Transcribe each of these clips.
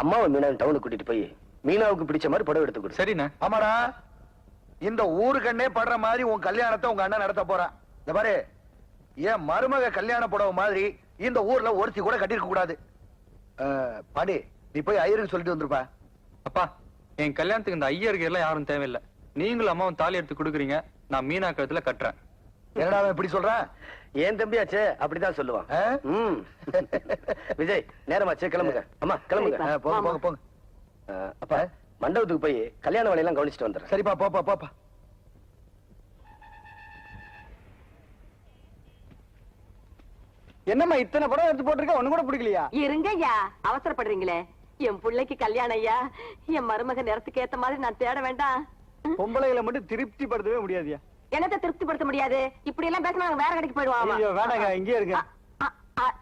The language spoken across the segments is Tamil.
அம்மாவை மீனா டவுனுக்கு கூட்டிட்டு போய் மீனாவுக்கு பிடிச்ச மாதிரி புடவை எடுத்து கொடு. சரிண்ணே. ஆமாடா. இந்த ஊரு கண்ணே படுற மாதிரி உன் கல்யாணத்தை உங்க அண்ணன் நடத்த போறான். இந்த பாரு. என் மருமக கல்யாண புடவை மாதிரி இந்த ஊர்ல ஒருத்தி கூட கட்டிருக்க கூடாது. பாண்டி நீ போய் ஐயருக்கு சொல்லிட்டு வந்துருப்பா. அப்பா என் கல்யாணத்துக்கு இந்த ஐயருக்கு எல்லாம் யாரும் தேவையில்லை. நீங்களும் அம்மாவும் தாலி எடுத்து கொடுக்குறீங்க. நான் மீனா கழுத்துல கட்டுறேன். என்னடா அவன் இப்படி சொல்றான் ஏன் தம்பியாச்சே? அப்படிதான் சொல்லுவான். விஜய் நேரமாச்சு கிளம்புங்க. அம்மா கிளம்புங்க. போங்க போங்க போங்க. அப்பா மண்டபத்துக்கு போய் கல்யாண வேலையெல்லாம் கவனிச்சுட்டு வந்துடுறேன். சரிப்பா போப்பா போப்பா என்னம்மா இத்தனை படம் எடுத்து போட்டிருக்க? ஒண்ணு கூட பிடிக்கலையா? இருங்க ஐயா அவசரப்படுறீங்களே. என் பிள்ளைக்கு கல்யாணம் ஐயா. என் மருமக நேரத்துக்கு ஏத்த மாதிரி நான் தேட வேண்டாம். பொம்பளைகளை மட்டும் திருப்தி படுத்தவே முடியாதுயா? என்னத்தை திருப்திப்படுத்த முடியாது? இப்படி எல்லாம் பேசினா நாங்க வேற கடைக்கு போயிடுவோம். ஐயோ வேண்டாங்க இங்கே இருங்க.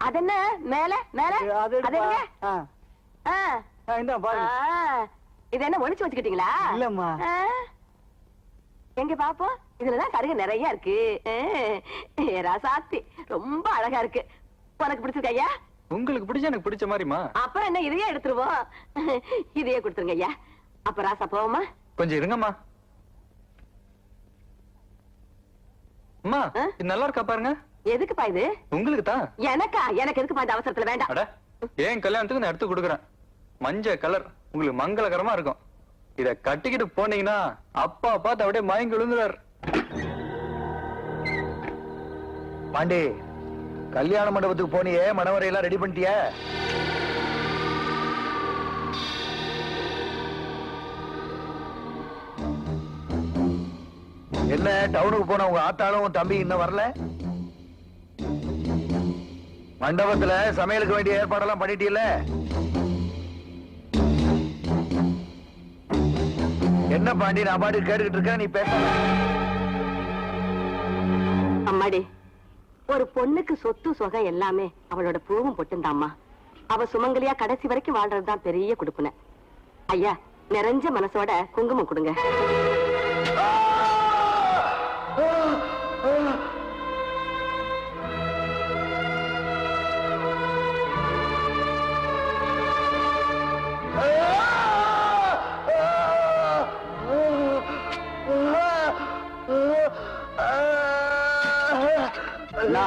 அது என்ன? மேல? மேல? அது. ஆ, இந்தா பாருங்க. இது என்ன ஒளிச்சு வச்சுக்கிட்டீங்களா? இல்லம்மா. எங்க பாப்போம் இதுலதான் கடுகு நிறைய இருக்கு. ராசாத்தி ரொம்ப அழகா இருக்கு. உனக்கு பிடிச்சிருக்க ஐயா? உங்களுக்கு பிடிச்ச எனக்கு பிடிச்ச மாதிரிமா அப்புறம் என்ன இதையே எடுத்துருவோம். இதையே கொடுத்துருங்க ஐயா. அப்ப ராசா போவோமா? கொஞ்சம் இருங்கம்மா. அம்மா? இது நல்லா இருக்கா பாருங்க. எதுக்குப்பா இது? உங்களுக்கு தான் எனக்கா? எனக்கு எதுக்குப்பா இந்த அவசரத்துல? வேண்டாம். அட ஏன் கல்யாணத்துக்கு நான் எடுத்து கொடுக்குறேன். மஞ்சள் கலர் உங்களுக்கு மங்களகரமா இருக்கும். இத கட்டிக்கிட்டு போனீங்கன்னா அப்பா பார்த்து அப்படியே மயங்கி விழுந்துறாரு பாண்டி கல்யாண மண்டபத்துக்கு போனியே மணவரையெல்லாம் ரெடி பண்ணிட்டிய? என்ன டவுனுக்கு போன உங்க ஆத்தாலும் உன் தம்பி இன்னும் வரல? மண்டபத்துல சமையலுக்கு வேண்டிய ஏற்பாடெல்லாம் பண்ணிட்டீல என்ன பாண்டி நான் பாட்டு கேட்டுக்கிட்டு இருக்கேன் நீ பேச அம்மாடி ஒரு பொண்ணுக்கு சொத்து சுகம் எல்லாமே அவளோட பூவும் பொட்டுந்தாம்மா. அவ சுமங்கலியா கடைசி வரைக்கும் வாழ்றதுதான் பெரிய கொடுப்புன. ஐயா நிறைஞ்ச மனசோட குங்குமம் கொடுங்க.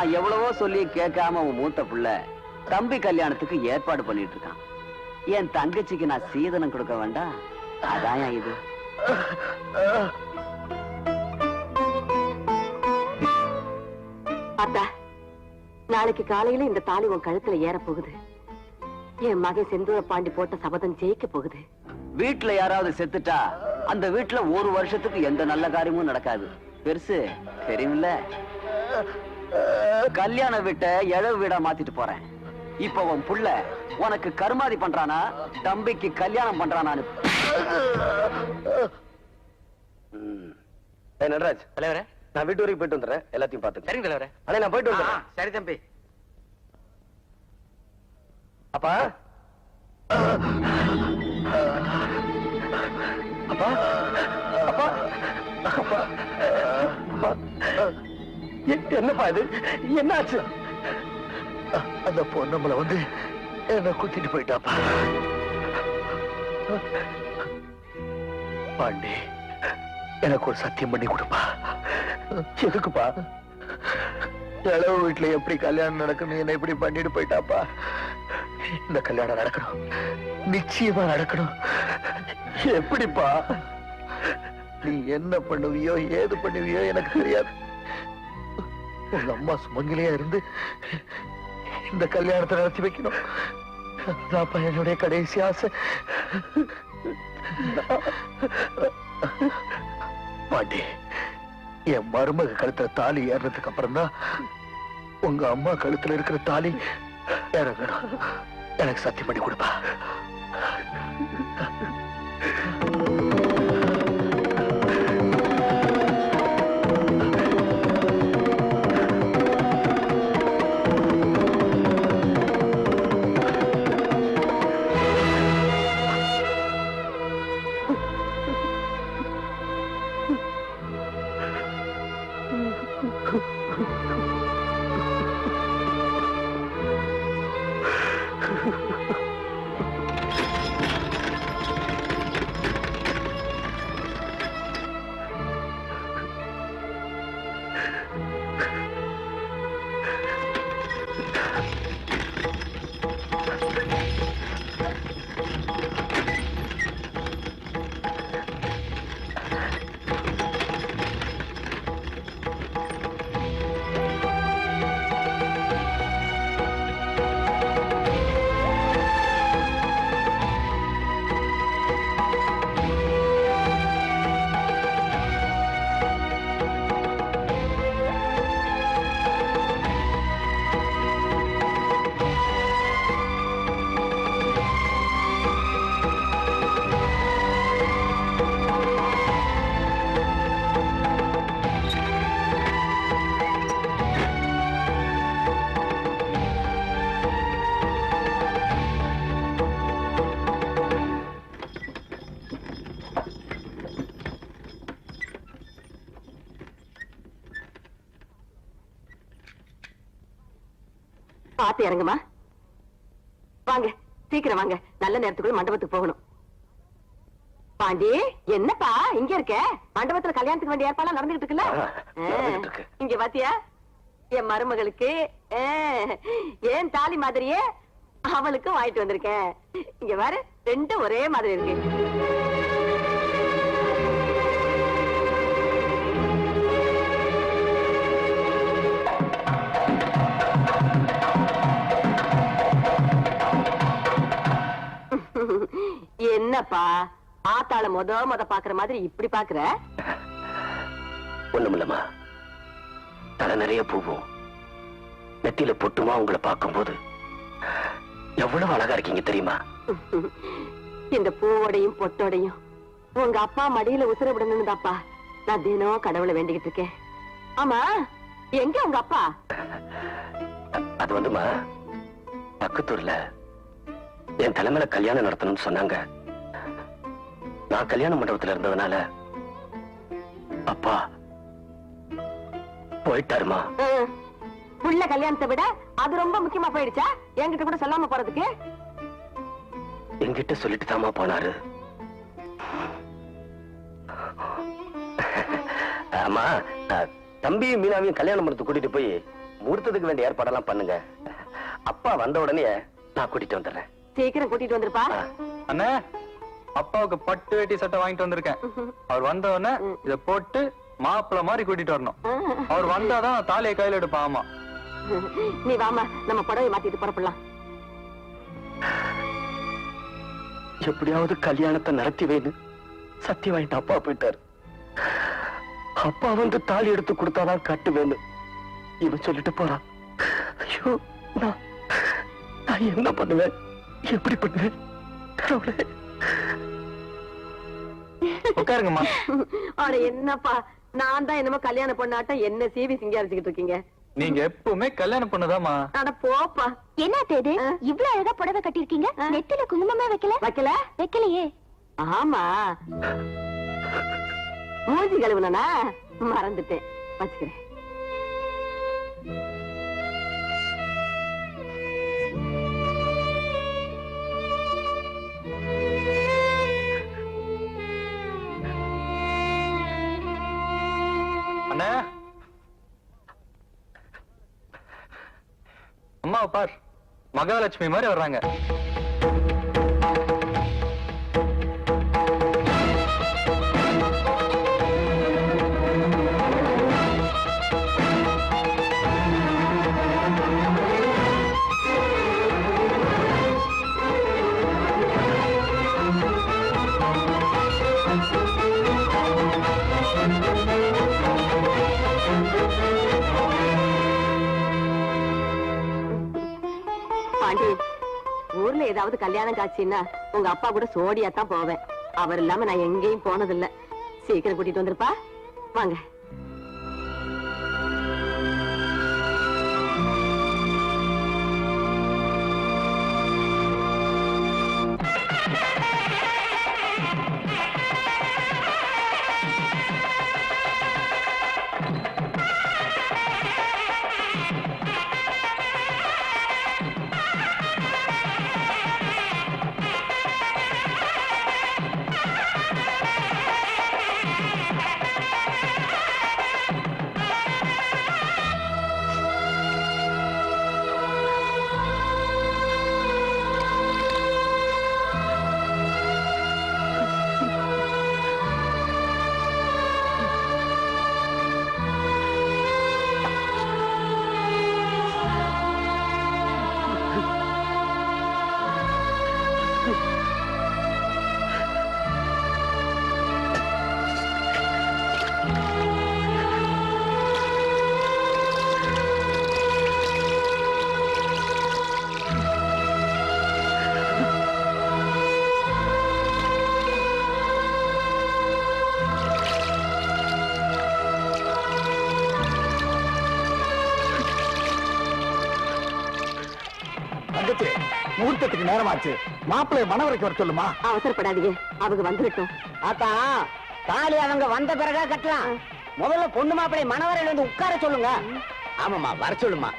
நான் எவ்வளவோ சொல்லி கேட்காம உன் மூத்த புள்ள தம்பி கல்யாணத்துக்கு ஏற்பாடு பண்ணிட்டு இருக்கான். என் தங்கச்சிக்கு நான் சீதனம் கொடுக்க வேண்டாம் அதான் இது. அத்தா நாளைக்கு காலையில இந்த தாலி உன் கழுத்துல ஏற போகுது. என் மகன் செந்தூர பாண்டி போட்ட சபதம் ஜெயிக்க போகுது. வீட்டுல யாராவது செத்துட்டா அந்த வீட்டுல ஒரு வருஷத்துக்கு எந்த நல்ல காரியமும் நடக்காது. பெருசு தெரியுமில்ல? கல்யாண வீட்ட எழவு வீடா மாத்திட்டு போறேன். இப்ப உன் புள்ள உனக்கு கருமாதி பண்றானா தம்பிக்கு கல்யாணம் பண்றானான்னு. நடராஜ். தலைவரே. நான் வீட்டு வரைக்கும் போயிட்டு வந்துடுறேன். எல்லாத்தையும் பாத்துக்க சரிங்க தலைவரே. அண்ணே நான் போயிட்டு வந்துடுறேன். சரி தம்பி. அப்பா. அப்பா. அப்பா. அப்பா. என்னப்பா இது? என்னாச்சு? அந்த பொண்ணு வந்து என்ன குத்திட்டு போயிட்டாப்பா. பாண்டி எனக்கு ஒரு சத்தியம் பண்ணி கொடுப்பா. எதுக்குப்பா? இளவு வீட்டுல எப்படி கல்யாணம் நடக்கணும் என்ன இப்படி பண்ணிட்டு போயிட்டாப்பா? இந்த கல்யாணம் நடக்கணும். நிச்சயமா நடக்கணும். எப்படிப்பா? நீ என்ன பண்ணுவியோ ஏது பண்ணுவியோ எனக்கு தெரியாது. உங்க அம்மா சுமங்கலியா இருந்து இந்த கல்யாணத்தை நடத்தி வைக்கணும். அதான்ப்பா என்னுடைய கடைசி ஆசை. பாட்டி என் மருமக கழுத்துல தாலி ஏறுறதுக்கு அப்புறம் தான் உங்க அம்மா கழுத்துல இருக்கிற தாலி இறங்கணும் எனக்கு சத்தியம் பண்ணி கொடுப்பா. பார்த்து இறங்குமா? வாங்க சீக்கிரம் வாங்க. நல்ல நேரத்துக்குள்ள மண்டபத்துக்கு போகணும். பாண்டி என்னப்பா இங்க இருக்க? மண்டபத்துல கல்யாணத்துக்கு வேண்டிய ஏற்பாடு நடந்துகிட்டு இருக்குல்ல? இங்க பாத்தியா? என் மருமகளுக்கு ஏன் தாலி மாதிரியே அவளுக்கும் வாங்கிட்டு வந்திருக்கேன். இங்க பாரு ரெண்டும் ஒரே மாதிரி இருக்கு. என்னப்பா? ஆத்தாள மொத மொத பாக்குற மாதிரி இப்படி பாக்குற ஒண்ணுமில்லம்மா. தலை நிறைய பூவும். நெத்தியில பொட்டுமா உங்களை பார்க்கும்போது எவ்வளவு அழகா இருக்கீங்க தெரியுமா? இந்த பூவோடையும் பொட்டோடையும் உங்க அப்பா மடியில உசுர விடணும்தாப்பா. நான் தினம் கடவுளை வேண்டிக்கிட்டு இருக்கேன். ஆமா எங்க உங்க அப்பா? அது வந்துமா பக்கத்தூர்ல என் தலைமையில கல்யாணம் நடத்தணும்னு சொன்னாங்க. நான் கல்யாண மண்டபத்துல இருந்ததுனால அப்பா போயிட்டாருமா. புள்ள கல்யாணத்தை விட அது ரொம்ப முக்கியமா போயிடுச்சா? என்கிட்ட கூட சொல்லாம போறதுக்கு? என்கிட்ட சொல்லிட்டு தாமா போனாரு. ஆமா தம்பியும் மீனாவையும் கல்யாணம் பண்ணத்து கூட்டிட்டு போய் முகூர்த்தத்துக்கு வேண்டிய ஏற்பாடெல்லாம் பண்ணுங்க. அப்பா வந்த உடனே நான் கூட்டிட்டு வந்துடுறேன். சீக்கிரம் கூட்டிட்டு வந்திருப்பா. அண்ணே அப்பாவுக்கு பட்டு வேட்டி சட்டை வாங்கிட்டு வந்திருக்கேன். அவர் வந்த உடனே இத போட்டு மாப்பிள்ளை மாதிரி கூட்டிட்டு வரணும். அவர் வந்தாதான் தாலியை கையில எடுப்பேன் ஆமா. நீ வாமா நம்ம புடவை மாத்திட்டு புறப்படலாம். எப்படியாவது கல்யாணத்தை நடத்தி வைன்னு சத்தியம் வாங்கிட்டு அப்பா போயிட்டாரு. அப்பா வந்து தாலி எடுத்து கொடுத்தாதான் கட்டுவேன்னு இவன் சொல்லிட்டு போறான். ஐயோ நான் நான் என்ன பண்ணுவேன்? எப்படி பண்ணுவேன் கடவுளே? உட்காருங்கம்மா. அட என்னப்பா? நான் தான் என்னமோ கல்யாண பொண்ணாட்டம் என்ன சீவி சிங்காரிச்சுக்கிட்டு இருக்கீங்க? நீங்க எப்பவுமே கல்யாணம் பண்ணுதாமா அட போப்பா. என்ன ஆ? இவ்ளோ அழகா புடவை கட்டிருக்கீங்க. நெத்தில குங்குமமே வைக்கல? வைக்கல? வைக்கலையே. ஆமா. மூஞ்சி கழுவுனா மறந்துட்டேன். வச்சுக்கிறேன். அம்மாவை பார். மகாலட்சுமி மாதிரி வர்றாங்க. ஊர்ல ஏதாவது கல்யாணம் காட்சின்னா உங்க அப்பா கூட சோடியா தான் போவேன். அவர் இல்லாம நான் எங்கேயும் போனதில்லை. சீக்கிரம் கூட்டிட்டு வந்திருப்பா. வாங்க. தங்கச்சி முகூர்த்தத்துக்கு நேரமாச்சு. மாப்பிள்ளை மனவரைக்கு வர சொல்லுமா? அவசரப்படாதீங்க. அவங்க வந்துவிட்டோம் ஆத்தா தாலி அவங்க வந்த பிறகா கட்டலாம். முதல்ல பொண்ணு மாப்பிள்ளை மணவரையில வந்து உட்கார சொல்லுங்க. ஆமாமா வர சொல்லுமா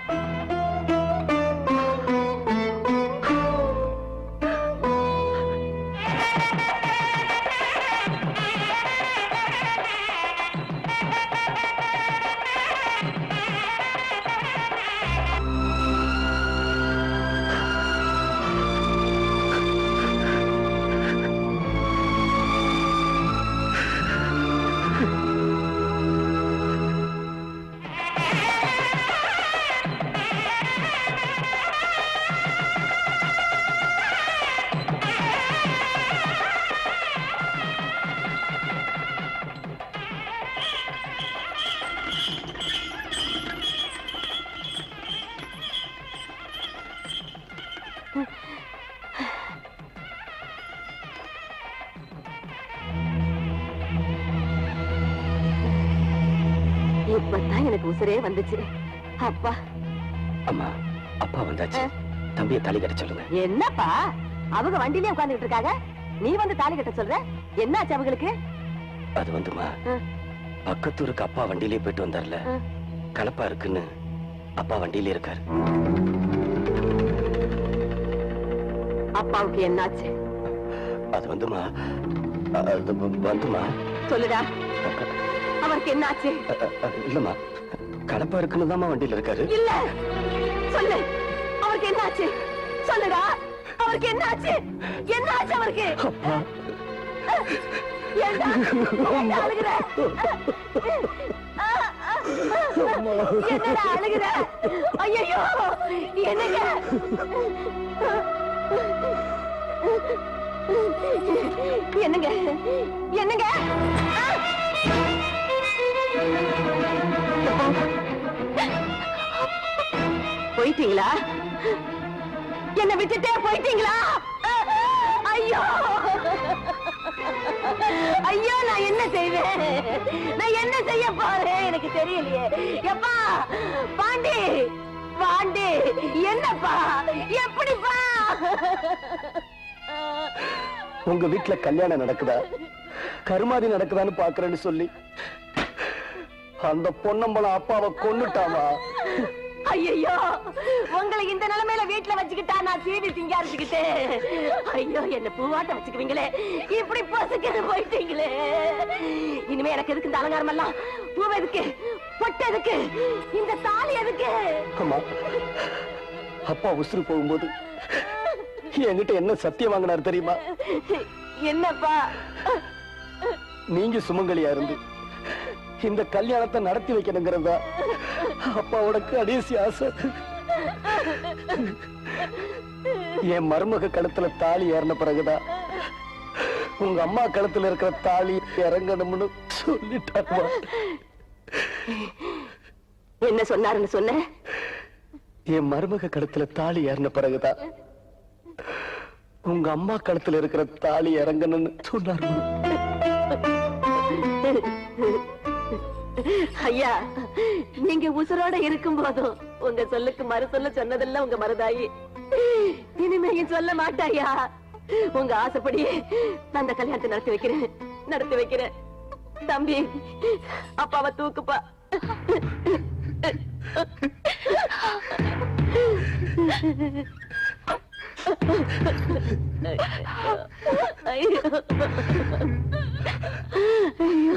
வந்துச்சு. அப்பா. அம்மா அப்பா வந்தாச்சு. தம்பியை தாலி கட்ட சொல்லுங்க. என்னப்பா? அவங்க வண்டியிலே உட்கார்ந்துட்டு இருக்காங்க. நீ வந்து தாலி கட்ட சொல்ற? என்னாச்சு அவங்களுக்கு? அது வந்துமா. பக்கத்தூருக்கு அப்பா வண்டியிலே போயிட்டு வந்தார்ல. கலப்பா இருக்குன்னு அப்பா வண்டியிலே இருக்காரு. அப்பாவுக்கு என்னாச்சு? அது வந்துமா? வந்துமா? சொல்லுடா. அவருக்கு என்னாச்சு? இல்லம்மா. கலப்பா இருக்குன்னு தாம்மா வண்டியில இருக்காரு. இல்ல! சொல்லு! அவருக்கு என்னாச்சு? சொல்லுடா! அவருக்கு என்னாச்சு? என்னாச்சு அவருக்கு? அப்பா ஏண்டா? ஏண்டா அழுகுற? ஐயோ என்னங்க? என்னங்க? போயிட்டீங்களா? என்ன விட்டுட்டே போயிட்டீங்களா? ஐயோ! ஐயோ நான் என்ன செய்வேன்? நான் என்ன செய்ய போறேன்? எனக்கு தெரியலையே. எப்பா பாண்டி பாண்டி என்னப்பா? எப்படிப்பா? உங்க வீட்டுல கல்யாணம் நடக்குதா? கருமாதி நடக்குதான்னு பாக்குறேன்னு சொல்லி அந்த பொன்னம்பலம் அப்பாவை கொண்டுட்டாமா ஐயோ உங்களை இந்த நிலைமையில வீட்டுல வச்சுக்கிட்டா நான் சீவி திங்காரிச்சுக்கிட்டு. ஐயோ என்ன பூவாட்ட வச்சுக்குவீங்களே. இப்படி பசுக்கிட்டு போயிட்டீங்களே. இனிமே எனக்கு எதுக்கு இந்த அலங்காரம் எல்லாம்? பூ எதுக்கு? பொட்டு எதுக்கு? இந்த தாலி எதுக்கு? அம்மா அப்பா உசுறு போகும்போது என்கிட்ட என்ன சத்தியம் வாங்கினார் தெரியுமா? என்னப்பா? நீங்க சுமங்கலியா இருந்து இந்த கல்யாணத்தை நடத்தி வைக்கணுங்கிறதா? அப்பாவோட கடைசி ஆசை. என் மருமக கழுத்துல தாலி ஏறின பிறகுதான் உங்க அம்மா கழுத்துல இருக்கிற தாலி இறங்கணும்னு சொல்லிட்டாருமா என்ன சொன்னாருன்னு சொன்ன? என் மருமக கழுத்துல தாலி ஏறின பிறகுதான் உங்க அம்மா கழுத்துல இருக்கிற தாலி இறங்கணும்னு சொன்னாருமா ஐயா நீங்க உசுரோட இருக்கும் போதும் உங்க சொல்லுக்கு மறு சொல்ல சொன்னதெல்லாம் உங்க மருதாயி. இனிமே சொல்ல மாட்டாயா? உங்க ஆசைப்படியே நான் அந்த கல்யாணத்தை நடத்தி வைக்கிறேன் நடத்தி வைக்கிறேன். தம்பி அப்பாவை தூக்குப்பா. ஐயோ. ஐயோ.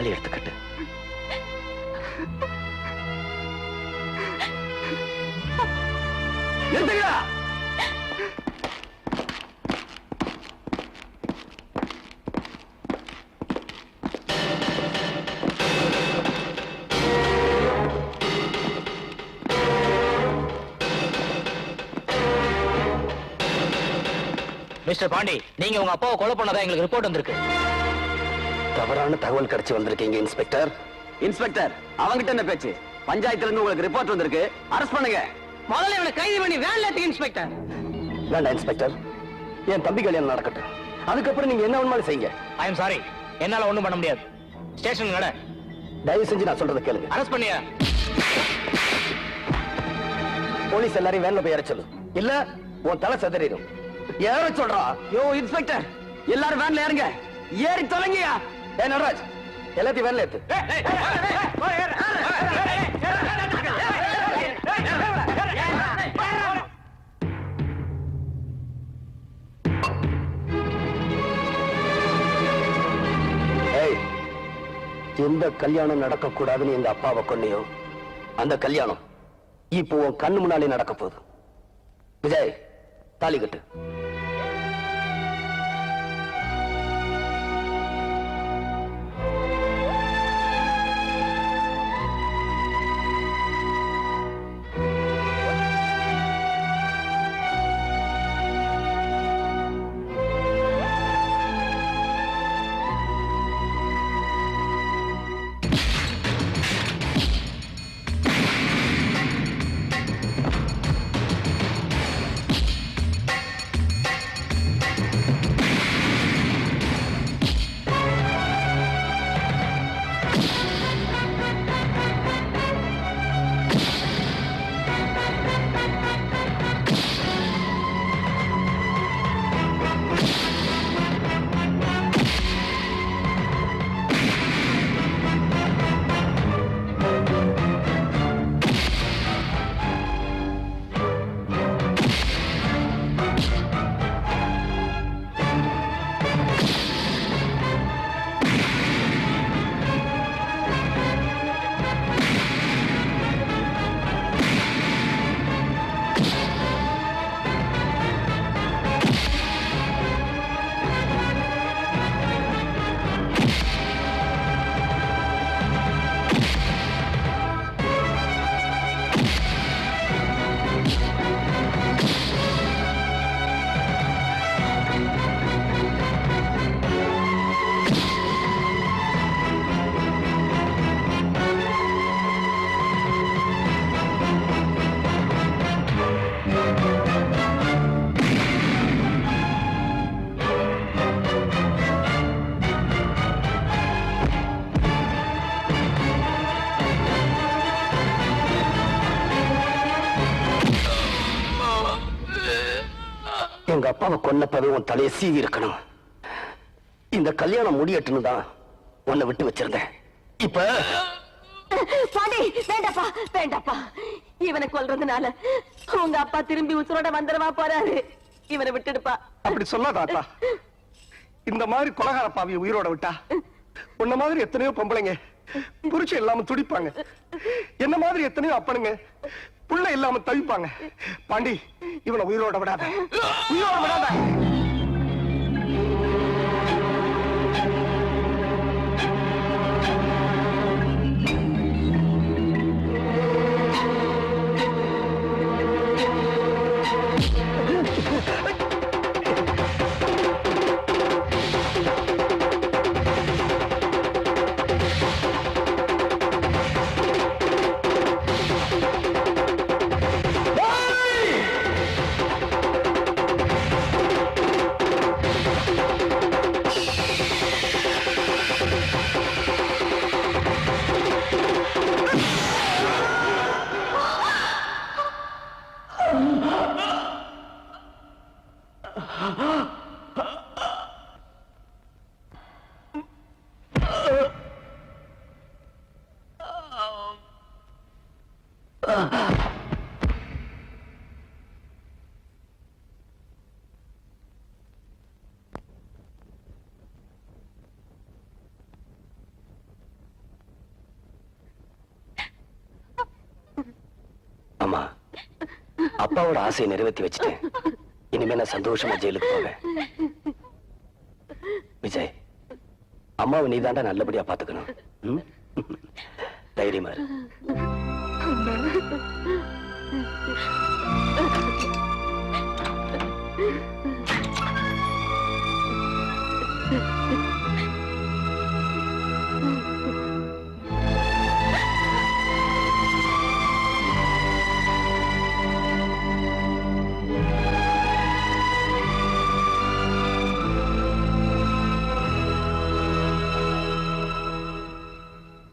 தாலி எடுத்துக்கட்டு. மிஸ்டர் பாண்டி நீங்க உங்க அப்பாவை கொலை பண்ணதா எங்களுக்கு ரிப்போர்ட் வந்திருக்கு. தவறான தகவல் கிடைச்சு வந்திருக்கீங்க இன்ஸ்பெக்டர். இன்ஸ்பெக்டர் அவங்கிட்ட என்ன பேச்சு? பஞ்சாயத்துல இருந்து உங்களுக்கு ரிப்போர்ட் வந்திருக்கு. அரெஸ்ட் பண்ணுங்க. முதல்ல இவனை கைது பண்ணி வேன்ல ஏத்துங்க இன்ஸ்பெக்டர். வேண்டாம் இன்ஸ்பெக்டர். என் தம்பி கல்யாணம் நடக்கட்டும். அதுக்கப்புறம் நீங்க என்ன வேணுமாலும் செய்யுங்க. ஐ எம் சாரி என்னால ஒண்ணும் பண்ண முடியாது. ஸ்டேஷன் நட. தயவு செஞ்சு நான் சொல்றதை கேளுங்க. அரெஸ்ட் பண்ணியா? போலீஸ் எல்லாரையும் வேன்ல போய் ஏற சொல்லு இல்ல உன் தலை செதறிடும். ஏற சொல்றா? யோ இன்ஸ்பெக்டர் எல்லாரும் வேன்ல ஏறுங்க. ஏறி தொலைங்கயா ஏ நடராஜ் எல்லாத்தையும் வேன்ல ஏத்து ஏய், எந்த கல்யாணம் நடக்கக்கூடாதுன்னு எங்க அப்பாவை கொன்னையோ அந்த கல்யாணம் இப்போ உன் கண்ணு முன்னாலே நடக்க போகுது விஜய் தாலி கட்டு கொன்னப்பவே உன் தலையை சீவி இருக்கணும் இந்த கல்யாணம் முடியட்டுன்னு தான் உன்னை விட்டு வச்சிருந்தேன். இப்ப பாண்டி வேண்டாப்பா வேண்டாப்பா. இவனை கொல்றதுனால உங்க அப்பா திரும்பி உசுரோட வந்துடவா போறாரு. இவனை விட்டுடுப்பா. அப்படி சொல்லாத அத்தா இந்த மாதிரி கொலகார பாவிய உயிரோட விட்டா உன்ன மாதிரி எத்தனையோ பொம்பளைங்க புருஷன் இல்லாம துடிப்பாங்க. என்ன மாதிரி எத்தனையோ அப்பனுங்க புள்ள இல்லாம தவிப்பாங்க. பாண்டி இவனை உயிரோட விடாத. உயிரோட விடாத. அப்பாவோட ஆசையை நிறைவேற்றி வச்சுட்டேன் இனிமே நான் சந்தோஷமா ஜெயிலுக்கு போவேன். விஜய் அம்மாவை நீதாண்டா நல்லபடியா பாத்துக்கணும். தைரியமா இரு.